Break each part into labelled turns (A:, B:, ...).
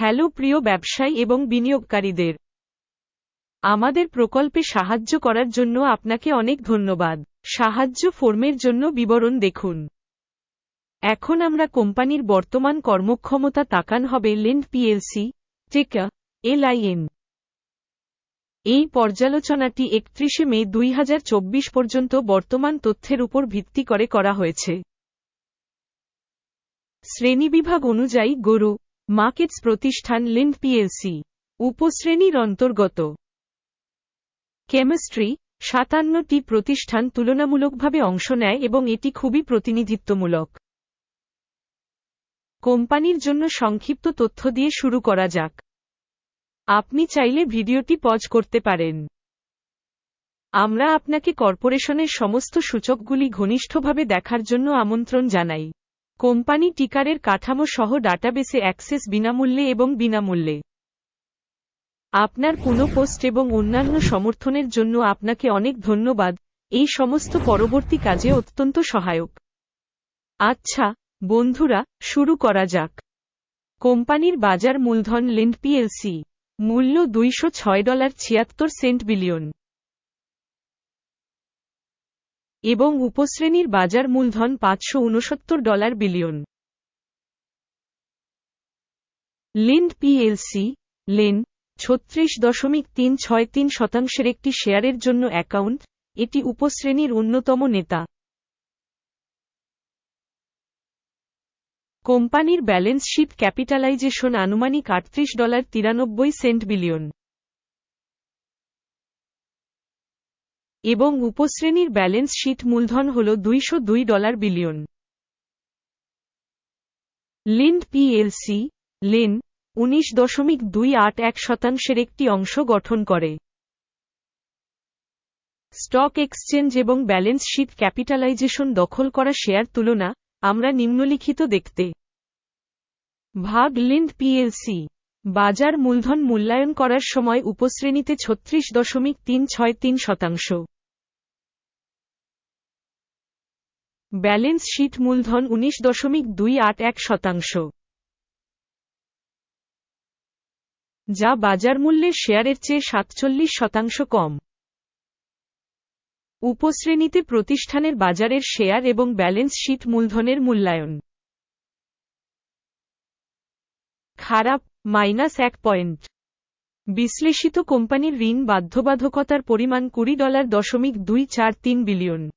A: Hello প্রিয় ব্যবসায়ী এবং বিনিয়োগকারীদের। আমাদের প্রকল্পে সাহায্য করার জন্য আপনাকে অনেক ধন্যবাদ। সাহায্য ফর্মের জন্য বিবরণ দেখুন। এখন আমরা কোম্পানির বর্তমান কর্মক্ষমতা তাকান হবে লেন্ড পিএলসি, টেকা, এলআইএন। এই পর্যালোচনাটি একত্রিশে মে দুই হাজার চব্বিশ পর্যন্ত বর্তমান তথ্যের উপর ভিত্তি করে করা হয়েছে। শ্রেণীবিভাগ অনুযায়ী গরু মার্কেটস প্রতিষ্ঠান লিন্ড পিএলসি, উপশ্রেণীর অন্তর্গত। কেমিস্ট্রি, সাতান্নটি প্রতিষ্ঠান তুলনামূলকভাবে অংশ নেয় এবং এটি খুবই প্রতিনিধিত্বমূলক। কোম্পানির জন্য সংক্ষিপ্ত তথ্য দিয়ে শুরু করা যাক। আপনি চাইলে ভিডিওটি পজ করতে পারেন। আমরা আপনাকে কর্পোরেশনের সমস্ত সূচকগুলি ঘনিষ্ঠভাবে দেখার জন্য আমন্ত্রণ জানাই। কোম্পানি টিকারের কাঠামো সহ ডাটাবেসে অ্যাক্সেস বিনামূল্যে এবং বিনামূল্যে। আপনার পুনঃ পোস্ট এবং অন্যান্য সমর্থনের জন্য আপনাকে অনেক ধন্যবাদ। এই সমস্ত পরবর্তী কাজে অত্যন্ত সহায়ক। আচ্ছা বন্ধুরা, শুরু করা যাক। কোম্পানির বাজার মূলধন লিন্ড পিএলসি। মূল্য দুইশো ছয় ডলার ছিয়াত্তর সেন্ট বিলিয়ন। এবং উপশ্রেণীর বাজার মূলধন পাঁচশো উনসত্তর ডলার বিলিয়ন। লিন্ড পিএলসি, লেন, ছত্রিশ দশমিক তিন ছয় তিন শতাংশের একটি শেয়ারের জন্য অ্যাকাউন্ট, এটি উপশ্রেণীর অন্যতম নেতা। কোম্পানির ব্যালেন্স শিট ক্যাপিটালাইজেশন আনুমানিক আটত্রিশ ডলার তিরানব্বই সেন্ট বিলিয়ন। এবং উপশ্রেণীর ব্যালেন্স শিট মূলধন হল দুইশো দুই ডলার বিলিয়ন। লিন্ড পিএলসি, লেন, উনিশ দশমিক দুই আট এক শতাংশের একটি অংশ গঠন করে। স্টক এক্সচেঞ্জ এবং ব্যালেন্স শিট ক্যাপিটালাইজেশন দখল করা শেয়ার তুলনা আমরা নিম্নলিখিত দেখতে। ভাগ লিন্ড পিএলসি। বাজার মূলধন মূল্যায়ন করার সময় উপশ্রেণীতে ছত্রিশ দশমিক তিন ছয় তিন শতাংশ। ব্যালেন্স শীট মূলধন উনিশ দশমিক দুই আট এক শতাংশ। যা বাজার মূল্যের শেয়ারের চেয়ে সাতচল্লিশ শতাংশ কম। উপশ্রেণীতে প্রতিষ্ঠানের বাজারের শেয়ার এবং ব্যালেন্স শিট মূলধনের মূল্যায়ন। খারাপ, মাইনাস এক পয়েন্ট। বিশ্লেষিত কোম্পানির ঋণ বাধ্যবাধকতার পরিমাণ কুড়ি ডলার দশমিক দুই চার তিন বিলিয়ন।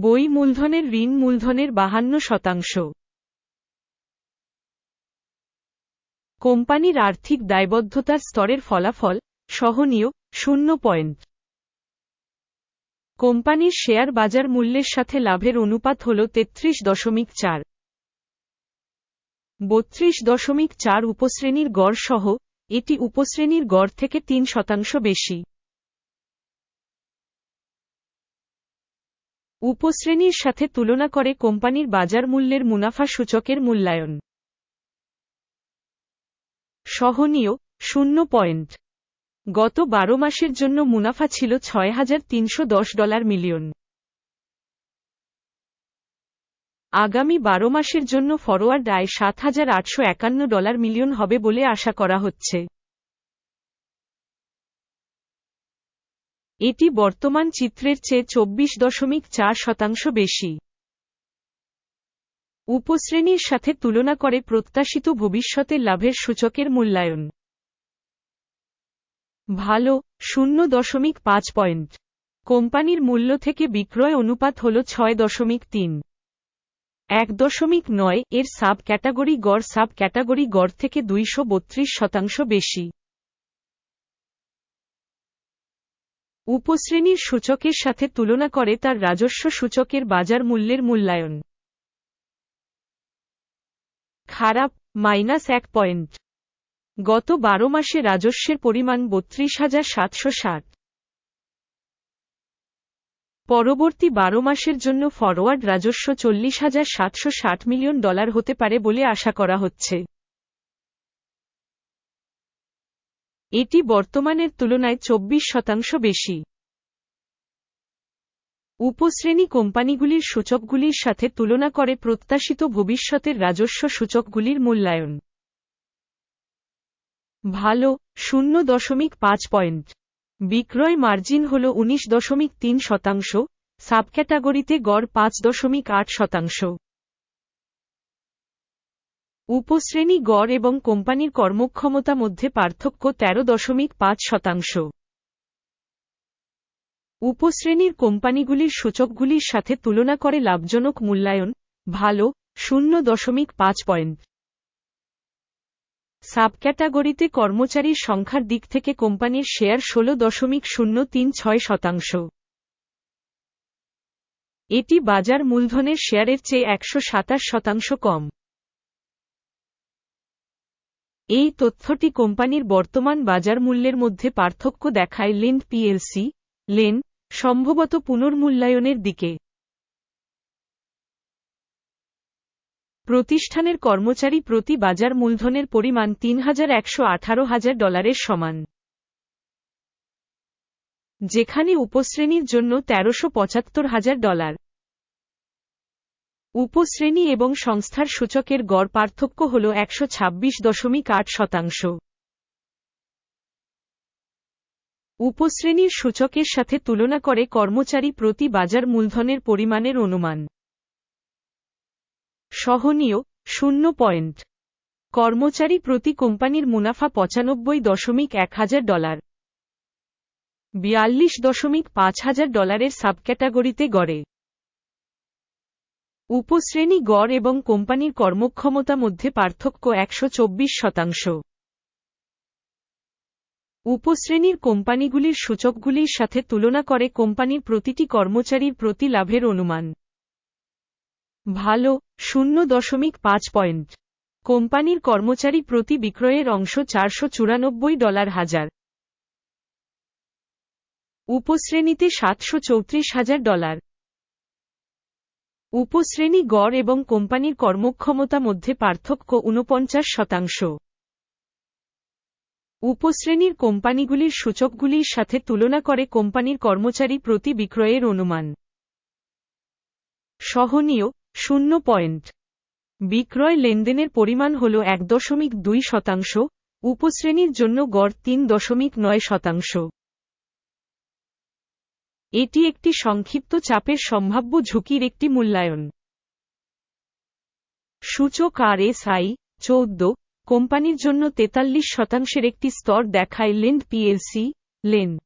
A: বই মূলধনের ঋণ মূলধনের বাহান্ন শতাংশ। কোম্পানির আর্থিক দায়বদ্ধতার স্তরের ফলাফল, সহনীয়, শূন্য পয়েন্ট। কোম্পানির শেয়ার বাজার মূল্যের সাথে লাভের অনুপাত হল তেত্রিশ দশমিক চার। বত্রিশ দশমিক চার উপশ্রেণীর গড় সহ, এটি উপশ্রেণীর গড় থেকে তিন শতাংশ বেশি। উপশ্রেণীর সাথে তুলনা করে কোম্পানির বাজার মূল্যের মুনাফা সূচকের মূল্যায়ন। সহনীয়, শূন্য পয়েন্ট। গত বারো মাসের জন্য মুনাফা ছিল ছয় হাজার তিনশো দশ ডলার মিলিয়ন। আগামী বারো মাসের জন্য ফরওয়ার্ড আয় সাত হাজার আটশো একান্ন ডলার মিলিয়ন হবে বলে আশা করা হচ্ছে। এটি বর্তমান চিত্রের চেয়ে চব্বিশ দশমিক চার শতাংশ বেশি। উপশ্রেণীর সাথে তুলনা করে প্রত্যাশিত ভবিষ্যতের লাভের সূচকের মূল্যায়ন। ভালো, শূন্য দশমিক পাঁচ পয়েন্ট। কোম্পানির মূল্য থেকে বিক্রয় অনুপাত হল ছয় দশমিক তিন। এক দশমিক নয় এর সাব ক্যাটাগরি গড় সাব ক্যাটাগরি গড় থেকে দুইশো বত্রিশ শতাংশ বেশি। উপশ্রেণীর সূচকের সাথে তুলনা করে তার রাজস্ব সূচকের বাজার মূল্যের মূল্যায়ন। খারাপ, মাইনাস এক পয়েন্ট। গত বারো মাসে রাজস্বের পরিমাণ বত্রিশ হাজার সাতশো ষাট। পরবর্তী বারো মাসের জন্য ফরওয়ার্ড রাজস্ব চল্লিশ হাজার সাতশো ষাট মিলিয়ন ডলার হতে পারে বলে আশা করা হচ্ছে। এটি বর্তমানের তুলনায় চব্বিশ শতাংশ বেশি। উপশ্রেণী কোম্পানিগুলির সূচকগুলির সাথে তুলনা করে প্রত্যাশিত ভবিষ্যতের রাজস্ব সূচকগুলির মূল্যায়ন। ভালো, শূন্য দশমিক পাঁচ পয়েন্ট। বিক্রয় মার্জিন হল উনিশ দশমিক তিন শতাংশ, সাবক্যাটাগরিতে গড় পাঁচ দশমিক আট শতাংশ। উপশ্রেণী গড় এবং কোম্পানির কর্মক্ষমতা মধ্যে পার্থক্য তেরো দশমিক পাঁচ শতাংশ। উপশ্রেণীর কোম্পানিগুলির সূচকগুলির সাথে তুলনা করে লাভজনক মূল্যায়ন, ভালো, শূন্য দশমিক পাঁচ পয়েন্ট। সাবক্যাটাগরিতে কর্মচারীর সংখ্যার দিক থেকে কোম্পানির শেয়ার ষোল দশমিক শূন্য তিন ছয় শতাংশ। এটি বাজার মূলধনের শেয়ারের চেয়ে একশো সাতাশ শতাংশ কম। এই তথ্যটি কোম্পানির বর্তমান বাজার মূল্যের মধ্যে পার্থক্য দেখায় লিন্ড পিএলসি, লেন, সম্ভবত পুনর্মূল্যায়নের দিকে। প্রতিষ্ঠানের কর্মচারী প্রতি বাজার মূলধনের পরিমাণ তিন হাজার একশো আঠারো হাজার ডলারের সমান। যেখানে উপশ্রেণীর জন্য তেরোশো পঁচাত্তর হাজার ডলার। উপশ্রেণী এবং সংস্থার সূচকের গড় পার্থক্য হল একশো ছাব্বিশ দশমিক আট শতাংশ। উপশ্রেণীর সূচকের সাথে তুলনা করে কর্মচারী প্রতি বাজার মূলধনের পরিমাণের অনুমান। সহনীয়, শূন্য পয়েন্ট। কর্মচারী প্রতি কোম্পানির মুনাফা পঁচানব্বই দশমিক এক হাজার ডলার। বিয়াল্লিশ দশমিক পাঁচ হাজার ডলারের সাবক্যাটাগরিতে গড়ে। উপশ্রেণী গড় এবং কোম্পানির কর্মক্ষমতা মধ্যে পার্থক্য একশো চব্বিশ শতাংশ। উপশ্রেণীর কোম্পানিগুলির সূচকগুলির সাথে তুলনা করে কোম্পানির প্রতিটি কর্মচারীর প্রতি লাভের অনুমান। ভালো, শূন্য দশমিক পাঁচ পয়েন্ট। কোম্পানির কর্মচারী প্রতি বিক্রয়ের অংশ চারশো চুরানব্বই ডলার হাজার। উপশ্রেণীতে সাতশো চৌত্রিশ হাজার ডলার। উপশ্রেণী গড় এবং কোম্পানির কর্মক্ষমতা মধ্যে পার্থক্য ঊনপঞ্চাশ শতাংশ। উপশ্রেণীর কোম্পানিগুলির সূচকগুলির সাথে তুলনা করে কোম্পানির কর্মচারী প্রতি বিক্রয়ের অনুমান। সহনীয় শূন্য পয়েন্ট। বিক্রয় লেনদেনের পরিমাণ হল এক দশমিক দুই শতাংশ, উপশ্রেণীর জন্য গড় তিন দশমিক নয় শতাংশ। এটি একটি সংক্ষিপ্ত চাপের সম্ভাব্য ঝুঁকির একটি মূল্যায়ন। সূচক আর এস আই চৌদ্দ, কোম্পানির জন্য তেতাল্লিশ শতাংশের একটি স্তর দেখায় লেন্ড পিএলসি, লেন।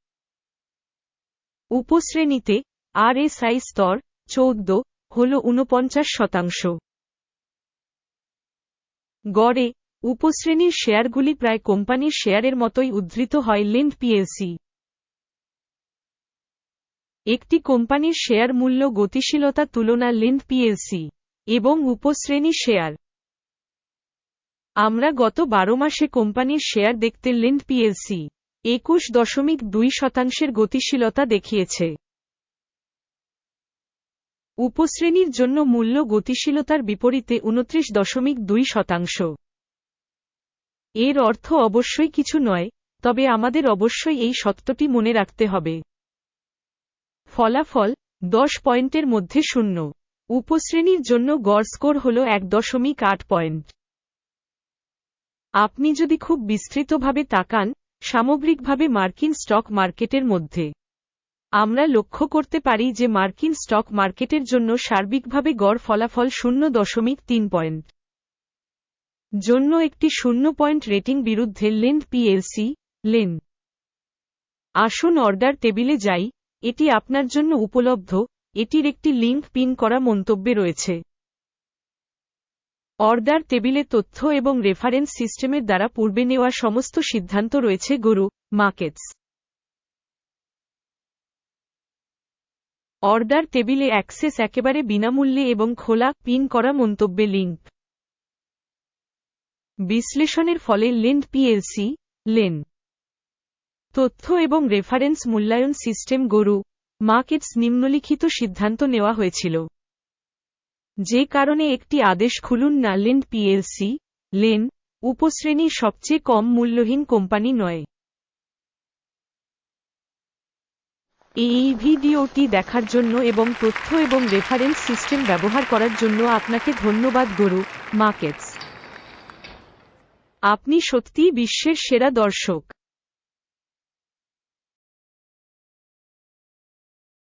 A: উপশ্রেণীতে আর এস আই স্তর চৌদ্দ হল ঊনপঞ্চাশ শতাংশ। গড়ে, উপশ্রেণীর শেয়ারগুলি প্রায় কোম্পানির শেয়ারের মতোই উদ্ধৃত হয় লেন্ড পিএলসি। একটি কোম্পানির শেয়ার মূল্য গতিশীলতা তুলনা লেন্ড পিএলসি এবং উপশ্রেণী শেয়ার। আমরা গত বারো মাসে কোম্পানির শেয়ার দেখতে লেন্ড পিএলসি একুশ দশমিক দুই শতাংশের গতিশীলতা দেখিয়েছে। উপশ্রেণীর জন্য মূল্য গতিশীলতার বিপরীতে উনত্রিশ দশমিক দুই শতাংশ। এর অর্থ অবশ্যই কিছু নয়, তবে আমাদের অবশ্যই এই সত্যটি মনে রাখতে হবে। ফলাফল, দশ পয়েন্টের মধ্যে শূন্য। উপশ্রেণীর জন্য গড় স্কোর হল এক দশমিক আট পয়েন্ট। আপনি যদি খুব বিস্তৃতভাবে তাকান, সামগ্রিকভাবে মার্কিন স্টক মার্কেটের মধ্যে। আমরা লক্ষ্য করতে পারি যে মার্কিন স্টক মার্কেটের জন্য সার্বিকভাবে গড় ফলাফল শূন্য দশমিক তিন পয়েন্ট। জন্য একটি শূন্য পয়েন্ট রেটিং বিরুদ্ধে লেন্ড পিএলসি, লেন। আসুন অর্ডার টেবিলে যাই, এটি আপনার জন্য উপলব্ধ, এটির একটি লিঙ্ক পিন করা মন্তব্যে রয়েছে। অর্ডার টেবিলে তথ্য এবং রেফারেন্স সিস্টেমের দ্বারা পূর্বে নেওয়া সমস্ত সিদ্ধান্ত রয়েছে, গরু, মার্কেটস। অর্ডার টেবিলে অ্যাক্সেস একেবারে বিনামূল্যে এবং খোলা, পিন করা মন্তব্যে লিঙ্ক। বিশ্লেষণের ফলে লেন্ড পিএলসি, লেন। তথ্য এবং রেফারেন্স মূল্যায়ন সিস্টেম গরু, মার্কেটস নিম্নলিখিত সিদ্ধান্ত নেওয়া হয়েছিল। যে কারণে একটি আদেশ খুলুন না, লেন্ড পিএলসি, লেন, উপশ্রেণীর সবচেয়ে কম মূল্যহীন কোম্পানি নয়। এই ভিডিওটি দেখার জন্য এবং তথ্য এবং রেফারেন্স সিস্টেম ব্যবহার করার জন্য আপনাকে ধন্যবাদ, গরু মার্কেটস আপনি সত্যিই বিশ্বের সেরা দর্শক।